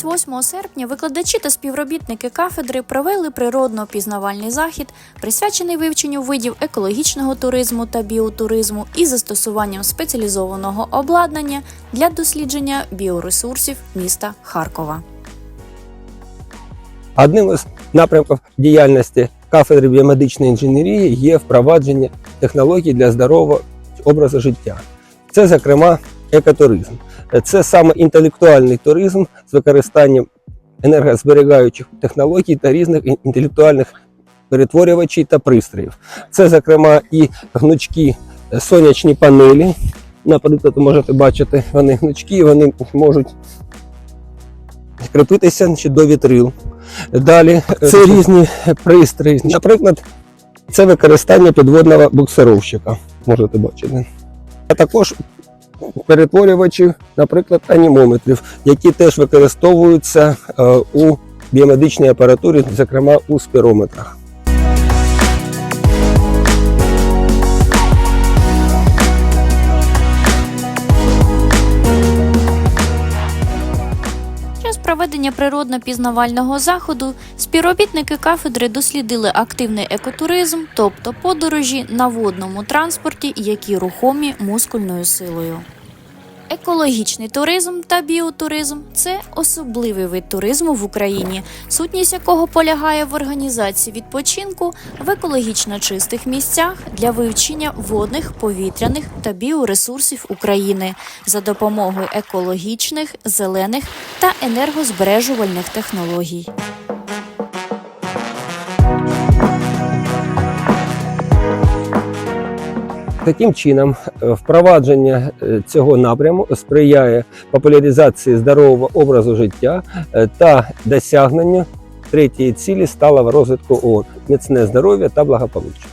28 серпня викладачі та співробітники кафедри провели природно-пізнавальний захід, присвячений вивченню видів екологічного туризму та біотуризму і застосуванням спеціалізованого обладнання для дослідження біоресурсів міста Харкова. Одним із напрямків діяльності кафедри біомедичної інженерії є впровадження технологій для здорового образу життя. Це, зокрема, екотуризм. Це саме інтелектуальний туризм з використанням енергозберігаючих технологій та різних інтелектуальних перетворювачів та пристроїв. Це, зокрема, і гнучкі е, сонячні панелі. Наприклад, можете бачити, вони гнучкі, вони можуть кріпитися до вітрил. Далі це різні пристрої. Наприклад, це використання підводного буксировщика. Можете бачити. А також перетворювачі, наприклад, анімометрів, які теж використовуються е, у біомедичній апаратурі, зокрема у спірометрах. Проведення природно-пізнавального заходу співробітники кафедри дослідили активний екотуризм, тобто подорожі на водному транспорті, які рухомі мускульною силою. Екологічний туризм та біотуризм це особливий вид туризму в Україні, сутність якого полягає в організації відпочинку в екологічно чистих місцях для вивчення водних, повітряних та біоресурсів України за допомогою екологічних, зелених та енергозбережувальних технологій. Таким чином, е, впровадження е, цього напряму сприяє популяризації здорового образу життя е, та досягненню третьої цілі сталого розвитку ООН – міцне здоров'я та благополуччя.